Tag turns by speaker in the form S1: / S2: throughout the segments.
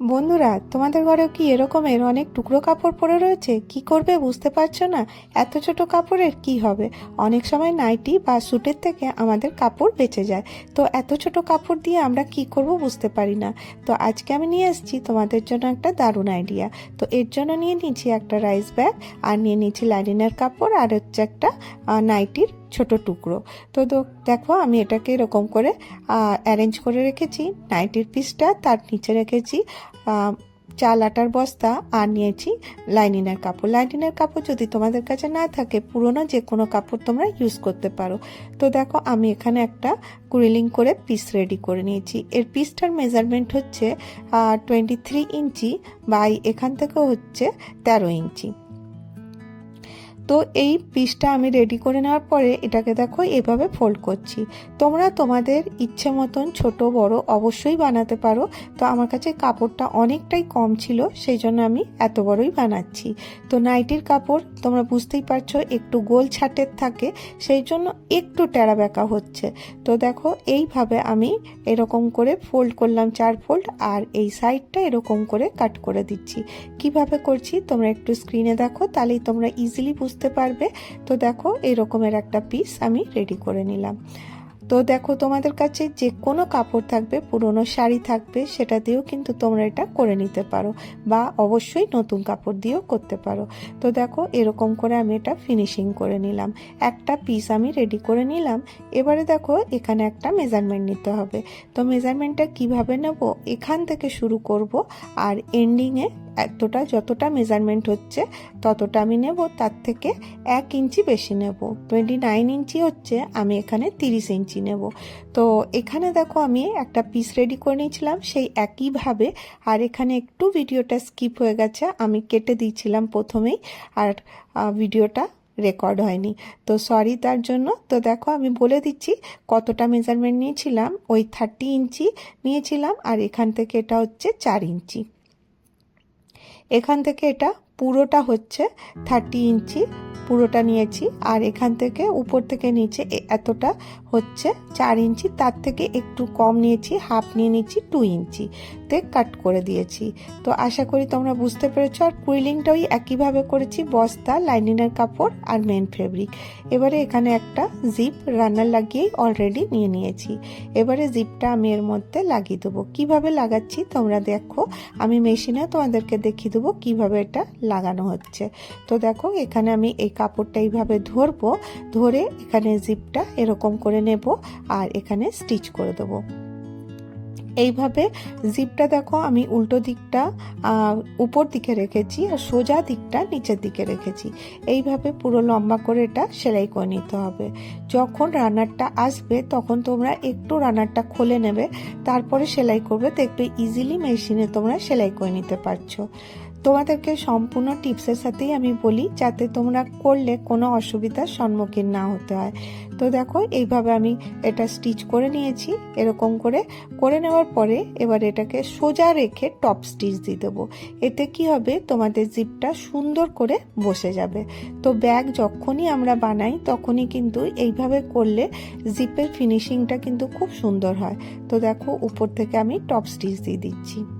S1: বন্ধুরা, তোমাদের ঘরেও কি এরকমের অনেক টুকরো কাপড় পরে রয়েছে? কি করবে বুঝতে পারছ না? এত ছোট কাপড়ের কি হবে? অনেক সময় নাইটি বা স্যুটের থেকে আমাদের কাপড় বেঁচে যায়। তো এত ছোট কাপড় দিয়ে আমরা কি করব বুঝতে পারি না। তো আজকে আমি নিয়ে এসেছি তোমাদের জন্য একটা দারুণ আইডিয়া তো এর জন্য নিয়ে নিয়েছি একটা রাইস ব্যাগ আর নিয়ে নিয়েছি লাইনিনের কাপড়, আর হচ্ছে একটা নাইটির ছোট টুকরো। তো দেখো, আমি এটাকে এরকম করে অ্যারেঞ্জ করে রেখেছি। নাইটির পিসটা তার নিচে রেখেছি। চাল আটার বস্তা আর নিয়েছি লাইনিনের কাপড়। লাইনিনের কাপড় যদি তোমাদের কাছে না থাকে, পুরনো যে কোনো কাপড় তোমরা ইউজ করতে পারো। তো দেখো, আমি এখানে একটা কুরিলিং করে পিস রেডি করে নিয়েছি। এর পিসটার মেজারমেন্ট হচ্ছে টোয়েন্টি থ্রি ইঞ্চি বাই এখান থেকে হচ্ছে তেরো ইঞ্চি। তো এই পিসটা আমি রেডি করে নেওয়ার পরে এটাকে দেখো এভাবে ফোল্ড করছি। তোমরা তোমাদের ইচ্ছে মতন ছোট, বড় অবশ্যই বানাতে পারো। তো আমার কাছে কাপড়টা অনেকটাই কম ছিল সেই জন্য আমি এত বড়ই বানাচ্ছি। তো নাইটির কাপড় তোমরা বুঝতেই পারছ একটু গোল ছাটের থাকে সেই জন্য একটু টেরা বেঁকা হচ্ছে। তো দেখো এইভাবে আমি এরকম করে ফোল্ড করলাম চার ফোল্ড আর এই সাইডটা এরকম করে কাট করে দিচ্ছি। কীভাবে করছি তোমরা একটু স্ক্রিনে দেখো, তাহলেই তোমরা ইজিলি বুঝতে পারবে। তো দেখো এরকমের একটা পিস আমি রেডি করে নিলাম। তো দেখো তোমাদের কাছে যে কোনো কাপড় থাকবে, পুরনো শাড়ি থাকবে, সেটা দিয়েও কিন্তু তোমরা এটা করে নিতে পারো বা অবশ্যই নতুন কাপড় দিয়েও করতে পারো। তো দেখো এরকম করে আমি এটা ফিনিশিং করে নিলাম। একটা পিস আমি রেডি করে নিলাম। এবারে দেখো এখানে একটা মেজারমেন্ট নিতে হবে। তো মেজারমেন্টটা কীভাবে নেব? এখান থেকে শুরু করব আর এন্ডিংয়ে এতটা যতটা মেজারমেন্ট হচ্ছে, ততটা আমি নেব। তার থেকে এক ইঞ্চি বেশি নেব। টোয়েন্টি নাইন ইঞ্চি হচ্ছে, আমি এখানে তিরিশ ইঞ্চি নেব। তো এখানে দেখো আমি একটা পিস রেডি করে নিয়েছিলাম, সেই একইভাবে আর এখানে একটু ভিডিওটা স্কিপ হয়ে গেছে, আমি কেটে দিয়েছিলাম প্রথমেই, আর ভিডিওটা রেকর্ড হয়নি। তো সরি তার জন্য। তো দেখো আমি বলে দিচ্ছি, কতটা মেজারমেন্ট নিয়েছিলাম? ওই থার্টি ইঞ্চি নিয়েছিলাম, আর এখান থেকে এটা হচ্ছে চার ইঞ্চি। এখান থেকে এটা পুরোটা হচ্ছে থার্টি ইঞ্চি পুরোটা নিয়েছি। আর এখান থেকে উপর থেকে নিচে এতটা হচ্ছে চার ইঞ্চি। তার থেকে একটু কম নিয়েছি হাফ নিয়ে নিচ্ছি টু ইঞ্চি। তে কাট করে দিয়েছি। তো আশা করি তোমরা বুঝতে পেরেছ, আর কুইলিংটা ওই একইভাবে করেছি, বস্তা, লাইনিনের কাপড় আর মেন ফেব্রিক এবারে এখানে একটা জিপ রান্নার লাগিয়েই অলরেডি নিয়ে নিয়েছি। এবারে জিপটা আমি এর মধ্যে লাগিয়ে দেবো। কীভাবে লাগাচ্ছি তোমরা দেখো, আমি মেশিনে তোমাদেরকে দেখিয়ে দেবো কীভাবে এটা লাগানো হচ্ছে। তো দেখো, এখানে আমি এই কাপড়টা এইভাবে ধরবো, ধরে এখানে জিপটা এরকম করে নেব আর এখানে স্টিচ করে দেবো। এইভাবে জিপটা দেখো, আমি উল্টো দিকটা উপর দিকে রেখেছি আর সোজা দিকটা নিচের দিকে রেখেছি। এইভাবে পুরো লম্বা করে এটা সেলাই করে নিতে হবে। যখন রানারটা আসবে, তখন তোমরা একটু রানারটা খুলে নেবে, তারপরে সেলাই করবে একটু ইজিলি মেশিনে তোমরা সেলাই করে নিতে পারছ। তোমাদেরকে সম্পূর্ণ টিপসের সাথেই আমি বলি, যাতে তোমরা করলে কোনো অসুবিধার সম্মুখীন না হতে হয়। তো দেখো, এইভাবে আমি এটা স্টিচ করে নিয়েছি। এরকম করে করে নেওয়ার পরে এবার এটাকে সোজা রেখে টপ স্টিচ দিয়ে দেবো। এতে কি হবে? তোমাদের জিপটা সুন্দর করে বসে যাবে। তো ব্যাগ যখনই আমরা বানাই, তখনই কিন্তু এইভাবে করলে জিপের ফিনিশিংটা কিন্তু খুব সুন্দর হয়। তো দেখো, উপর থেকে আমি টপ স্টিচ দিয়ে দিচ্ছি।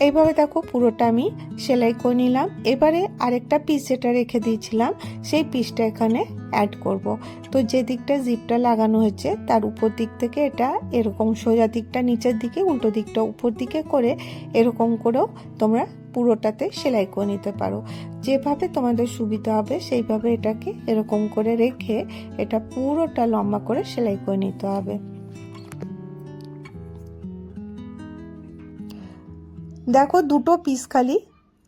S1: এইভাবে দেখো পুরোটা আমি সেলাই করে নিলাম। এবারে আরেকটা পিস যেটা রেখে দিয়েছিলাম। সেই পিসটা এখানে অ্যাড করব। তো যে দিকটা জিপটা লাগানো হয়েছে, তার উপর দিক থেকে এটা এরকম সোজা দিকটা নিচের দিকে, উল্টো দিকটা উপর দিকে করে এরকম করেও তোমরা পুরোটাতে সেলাই করে নিতে পারো। যেভাবে তোমাদের সুবিধা হবে, সেইভাবে এটাকে এরকম করে রেখে এটা পুরোটা লম্বা করে সেলাই করে নিতে হবে। দেখো দুটো পিস খালি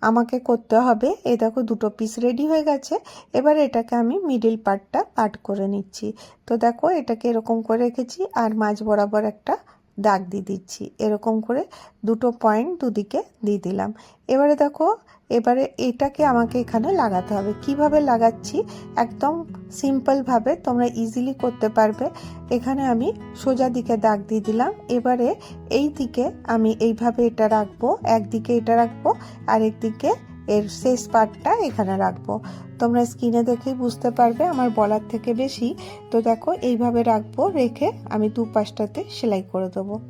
S1: আমাকে করতে হবে। এ দেখো দুটো পিস রেডি হয়ে গেছে। এবার এটাকে আমি মিডিল পার্টটা কাট করে নিচ্ছি। তো দেখো এটাকে এরকম করে রেখেছি আর মাঝ বরাবর একটা দাগ দিয়ে দিচ্ছি। এরকম করে দুটো পয়েন্ট দুদিকে দিয়ে দিলাম। এবারে দেখো, এবারে এটাকে আমাকে এখানে লাগাতে হবে। কীভাবে লাগাচ্ছি? একদম সিম্পলভাবে তোমরা ইজিলি করতে পারবে। এখানে আমি সোজা দিকে দাগ দিয়ে দিলাম। এবারে এই দিকে আমি এইভাবে এটা রাখব। একদিকে এটা রাখব আর একদিকে এর শেষ পার্টটা এখানে রাখব। তোমরা স্ক্রিনে দেখেই বুঝতে পারবে, আমার বলার থেকে বেশি। তো দেখো, এইভাবে রাখব, রেখে আমি দু পাশটাতে সেলাই করে দেবো।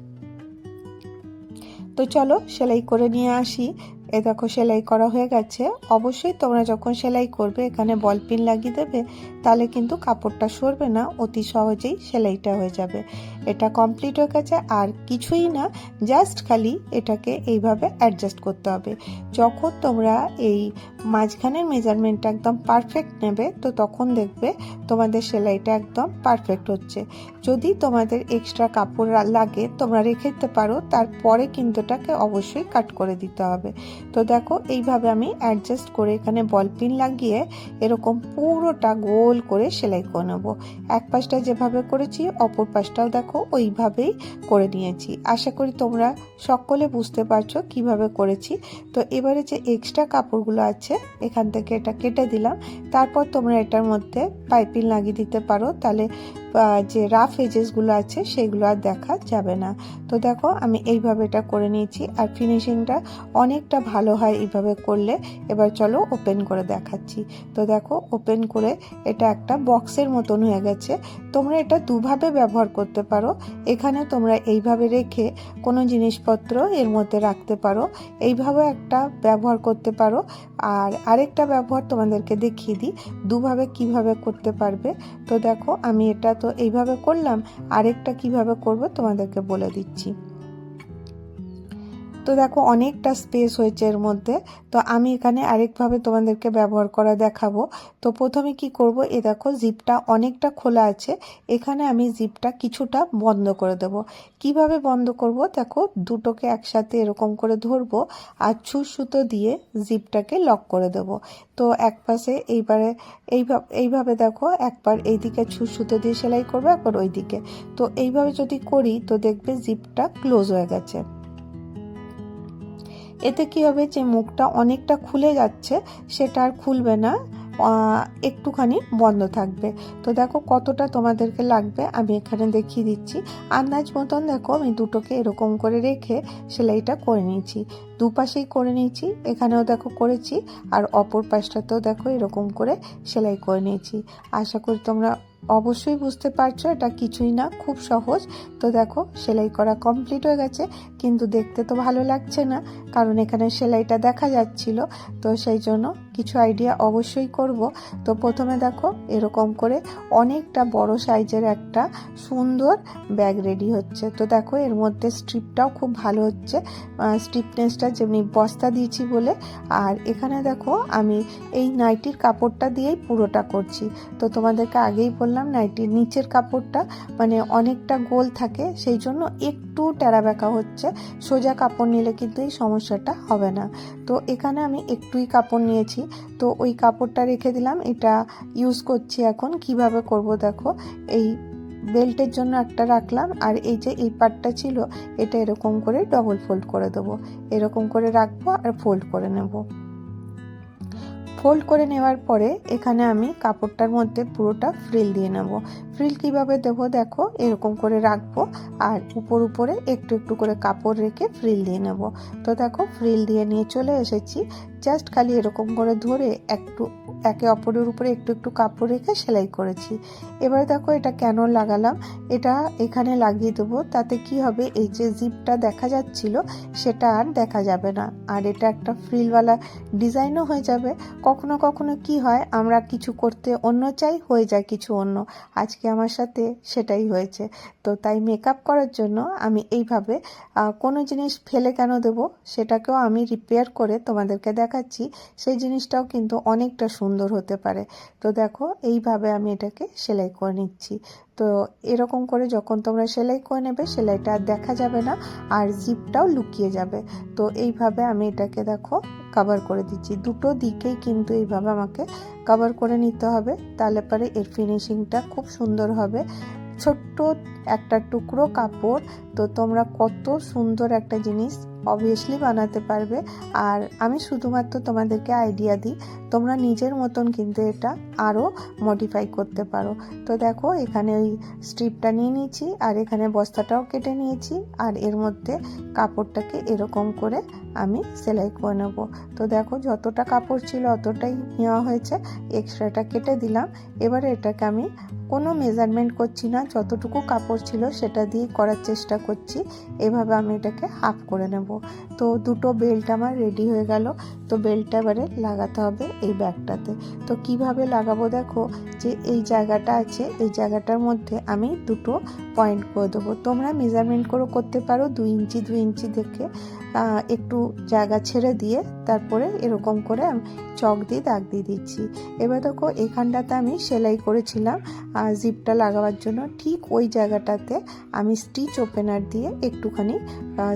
S1: তো চলো, সেলাই করে নিয়ে আসি। এ দেখো সেলাই করা হয়ে গেছে। অবশ্যই তোমরা যখন সেলাই করবে, এখানে বল পিন লাগিয়ে দেবে, তাহলে কিন্তু কাপড়টা সরবে না, অতি সহজেই সেলাইটা হয়ে যাবে। এটা কমপ্লিট হয়ে গেছে, আর কিছুই না জাস্ট খালি এটাকে এইভাবে অ্যাডজাস্ট করতে হবে। যখন তোমরা এই মাঝখানের মেজারমেন্টটা একদম পারফেক্ট নেবে, তো তখন দেখবে তোমাদের সেলাইটা একদম পারফেক্ট হচ্ছে। যদি তোমাদের এক্সট্রা কাপড় লাগে, তোমরা রেখে দিতে পারো, তারপরে কিন্তু এটাকে অবশ্যই কাট করে দিতে হবে। তো দেখো, এইভাবে আমি অ্যাডজাস্ট করে এখানে বল পিন লাগিয়ে এরকম পুরোটা গোল করে সেলাই করে নেব। এক পাশটা যেভাবে করেছি, অপর পাশটাও দেখো ওইভাবেই করে নিয়েছি। আশা করি তোমরা সকলে বুঝতে পারছ কীভাবে করেছি। তো এবারে যে এক্সট্রা কাপড়গুলো আছে, এখান থেকে এটা কেটে দিলাম। তারপর তোমরা এটার মধ্যে পাইপিং লাগিয়ে দিতে পারো। তাহলে যে রাফ এজেসগুলো আছে সেগুলো আর দেখা যাবে না। তো দেখো, আমি এইভাবে এটা করে নিয়েছি আর ফিনিশিংটা অনেকটা ভালো হয় এইভাবে করলে। এবার চলো ওপেন করে দেখাচ্ছি। তো দেখো ওপেন করে এটা একটা বক্সের মতন হয়ে গেছে। তোমরা এটা দুভাবে ব্যবহার করতে পারো। এখানে তোমরা এইভাবে রেখে কোনো জিনিসপত্র এর মধ্যে রাখতে পারো। এইভাবে একটা ব্যবহার করতে পারো। আর আরেকটা ব্যবহার তোমাদেরকে দেখিয়ে দিই, দুভাবে কীভাবে করতে পারবে। তো দেখো, আমি এটা তো এইভাবে করলাম আরেকটা কীভাবে করব তোমাদেরকে বলে দিচ্ছি। তো দেখো অনেকটা স্পেস হয়েছে এর মধ্যে। তো আমি এখানে আরেকভাবে তোমাদেরকে ব্যবহার করা দেখাবো। তো প্রথমে কি করব? এ দেখো জিপটা অনেকটা খোলা আছে। এখানে আমি জিপটা কিছুটা বন্ধ করে দেব। কীভাবে বন্ধ করব? দেখো দুটোকে একসাথে এরকম করে ধরবো আর ছুঁচ সুতো দিয়ে জিপটাকে লক করে দেব। তো এক পাশে এইবারে এইভাবে দেখো একবার এইদিকে ছুঁচ সুতো দিয়ে সেলাই করব, একবার ওইদিকে। তো এইভাবে যদি করি তো দেখবে জিপটা ক্লোজ হয়ে গেছে। এতে কি হবে যে মুখটা অনেকটা খুলে যাচ্ছে, সেটা আর খুলবে না একটুখানি বন্ধ থাকবে। তো দেখো কতটা তোমাদেরকে লাগবে, আমি এখানে দেখিয়ে দিচ্ছি। আন্দাজ মতন দেখো আমি দুটোকে এরকম করে রেখে সেলাইটা করে নিয়েছি। দুপাশেই করে নিয়েছি, এখানেও দেখো করেছি, আর অপর পাশটাতেও দেখো এরকম করে সেলাই করে নিয়েছি। আশা করি তোমরা অবশ্যই বুঝতে পারছ, এটা কিছুই না, খুব সহজ। তো দেখো, সেলাই করা কমপ্লিট হয়ে গেছে, কিন্তু দেখতে তো ভালো লাগছে না, কারণ এখানে সেলাইটা দেখা যাচ্ছিল। তো সেই জন্য কিছু আইডিয়া অবশ্যই করব। তো প্রথমে দেখো, এরকম করে অনেকটা বড় সাইজের একটা সুন্দর ব্যাগ রেডি হচ্ছে। তো দেখো, এর মধ্যে স্ট্রিপটাও খুব ভালো হচ্ছে স্ট্রিপনেসটা যেমনি বস্তা দিয়েছি বলে। আর এখানে দেখো, আমি এই নাইটির কাপড়টা দিয়েই পুরোটা করছি। তো তোমাদেরকে আগেই বললাম নাইটির নিচের কাপড়টা মানে অনেকটা গোল থাকে, সেই জন্য একটু টেরা বেঁকা হচ্ছে। সোজা কাপড় নিলে কিন্তু এই সমস্যাটা হবে না। তো এখানে আমি একটুই কাপড় নিয়েছি। তো ওই কাপড়টা রেখে দিলাম, এটা ইউজ করছি এখন। কীভাবে করব দেখো, এই বেল্টের জন্য একটা রাখলাম, আর এই যে এই পার্টটা ছিল, এটা এরকম করে ডবল ফোল্ড করে দেবো। এরকম করে রাখব আর ফোল্ড করে নেব। ফোল্ড করে নেওয়ার পরে এখানে আমি কাপড়টার মধ্যে পুরোটা ফ্রিল দিয়ে নেব। ফ্রিল কীভাবে দেবো দেখো, এরকম করে রাখব আর উপর উপরে একটু একটু করে কাপড় রেখে ফ্রিল দিয়ে নেব। তো দেখো ফ্রিল দিয়ে নিয়ে চলে এসেছি। জাস্ট খালি এরকম করে ধরে একটু, একে অপরের উপরে একটু একটু কাপড় রেখে সেলাই করেছি। এবার দেখো এটা কেন লাগালাম? এটা এখানে লাগিয়ে দেবো, তাতে কি হবে? এই যে জিপটা দেখা যাচ্ছিল, সেটা আর দেখা যাবে না। আর এটা একটা ফ্রিলওয়ালা ডিজাইনও হয়ে যাবে। কখনো কখনো কি হয়, আমরা কিছু করতে অন্য চাই, হয়ে যায় কিছু অন্য। আজকে আমার সাথে সেটাই হয়েছে। তো তাই মেকআপ করার জন্য আমি এইভাবে কোনো জিনিস ফেলে কেন দেবো, সেটাকেও আমি রিপেয়ার করে তোমাদেরকে দেখাচ্ছি। সেই জিনিসটাও কিন্তু অনেকটা সুন্দর হতে পারে। তো দেখো, এইভাবে আমি এটাকে সেলাই করে নিচ্ছি। তো এরকম করে যখন তোমরা সেলাই করে নেবে, সেলাইটা দেখা যাবে না, আর জিপটাও লুকিয়ে যাবে। তো এইভাবে আমি এটাকে দেখো কভার করে দিচ্ছি। দুটো দিকেই কিন্তু এইভাবে আমাকে কভার করে নিতে হবে। তাহলে পরে এর ফিনিশিংটা খুব সুন্দর হবে। ছোট্ট একটা টুকরো কাপড়। তো তোমরা কত সুন্দর একটা জিনিস অবভিয়াসলি বানাতে পারবে। আর আমি শুধুমাত্র তোমাদেরকে আইডিয়া দিই, তোমরা নিজের মতন কিন্তু এটা আরও মডিফাই করতে পারো। তো দেখো, এখানে ওই স্ট্রিপটা নিয়ে নিয়েছি, আর এখানে বস্তাটাও কেটে নিয়েছি, আর এর মধ্যে কাপড়টাকে এরকম করে আমি সেলাই করে নেব। তো দেখো, যতটা কাপড় ছিল অতটাই নেওয়া হয়েছে এক্সট্রাটা কেটে দিলাম। এবারে এটাকে আমি কোনো মেজারমেন্ট করছি না, যতটুকু কাপড় ছিল সেটা দিয়ে করার চেষ্টা করছি। এভাবে আমি এটাকে হাফ করে নেব। তো দুটো বেল্ট আমার রেডি হয়ে গেল। তো বেল্টটা এবারে লাগাতে হবে এই ব্যাগটাতে। তো কীভাবে লাগাবো দেখো, যে এই জায়গাটা আছে, এই জায়গাটার মধ্যে আমি দুটো পয়েন্ট করে দেবো। তোমরা মেজারমেন্ট করে, করতে পারো দুই ইঞ্চি দুই ইঞ্চি দেখে। একটু জায়গা ছেড়ে দিয়ে তারপরে এরকম করে আমি চক দিয়ে দাগ দিয়ে দিচ্ছি। এবার দেখো এখানটাতে আমি সেলাই করেছিলাম। জিপটা লাগাবার জন্য ঠিক ওই জায়গাটাতে আমি স্টিচ ওপেনার দিয়ে একটুখানি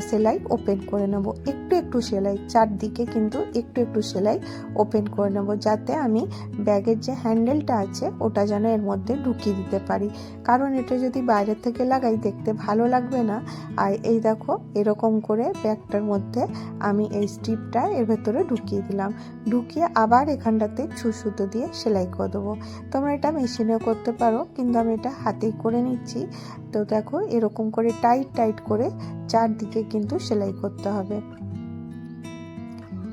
S1: সেলাই ওপেন করে নেব। একটু একটু সেলাই, চারদিকে কিন্তু একটু একটু সেলাই ওপেন করে নেব যাতে আমি ব্যাগের যে হ্যান্ডেলটা আছে ওটা যেন এর মধ্যে ঢুকিয়ে দিতে পারি। কারণ এটা যদি বাইরের থেকে লাগাই দেখতে ভালো লাগবে না। আর এই দেখো, এরকম করে ব্যাগটার মধ্যে আমি এই স্ট্রিপটা এর ভেতরে ঢুকিয়ে দিলাম। ঢুকিয়ে আবার এখানটাতে ছু সুতো দিয়ে সেলাই করে দেবো। তোমরা এটা মেশিনেও করতে পারো। কিন্তু আমি এটা হাতেই করে নিচ্ছি। তো দেখো, এরকম করে টাইট টাইট করে চারদিকে কিন্তু সেলাই করতে হবে।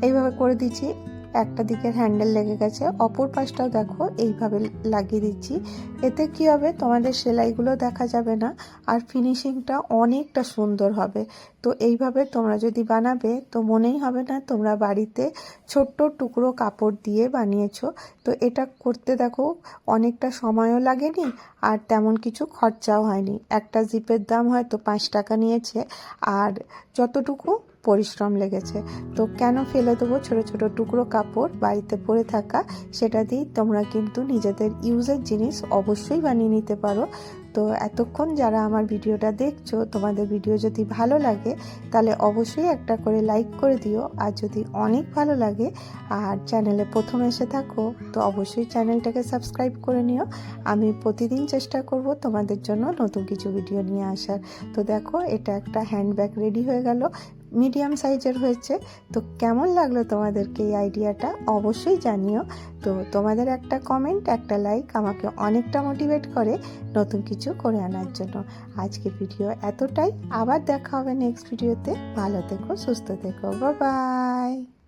S1: এইভাবে করে দিচ্ছি। একটা দিকের হ্যান্ডেল লেগে গেছে, অপর পাশটাও দেখো এইভাবে লাগিয়ে দিচ্ছি। এতে কি হবে? তোমাদের সেলাইগুলো দেখা যাবে না, আর ফিনিশিংটা অনেকটা সুন্দর হবে। তো এইভাবে তোমরা যদি বানাবে, তো মনেই হবে না তোমরা বাড়িতে ছোট্ট টুকরো কাপড় দিয়ে বানিয়েছো। তো এটা করতে দেখো, অনেকটা সময়ও লাগেনি আর তেমন কিছু খরচাও হয়নি। একটা জিপের দাম হয়তো পাঁচ টাকা নিয়েছে, আর যতটুকু পরিশ্রম লেগেছে। তো কেন ফেলে দেবো? ছোটো ছোটো টুকরো কাপড় বাড়িতে পরে থাকা, সেটা দিয়ে তোমরা কিন্তু নিজেদের ইউজের জিনিস অবশ্যই বানিয়ে নিতে পারো। তো এতক্ষণ যারা আমার ভিডিওটা দেখছ, তোমাদের ভিডিও যদি ভালো লাগে, তাহলে অবশ্যই একটা করে লাইক করে দিও। আর যদি অনেক ভালো লাগে, আর চ্যানেলে প্রথম এসে থাকো, তো অবশ্যই চ্যানেলটাকে সাবস্ক্রাইব করে নিও। আমি প্রতিদিন চেষ্টা করব তোমাদের জন্য নতুন কিছু ভিডিও নিয়ে আসার। তো দেখো, এটা একটা হ্যান্ডব্যাগ রেডি হয়ে গেল। মিডিয়াম সাইজের হয়েছে। তো কেমন লাগল তোমাদেরকে এই আইডিয়াটা? অবশ্যই জানিও। তো তোমাদের একটা কমেন্ট একটা লাইক আমাকে অনেকটা মোটিভেট করে নতুন কিছু করে আনার জন্য। আজকে ভিডিও এতটাই। আবার দেখা হবে নেক্সট ভিডিওতে ভালো থেকো, সুস্থ থেকো। বাই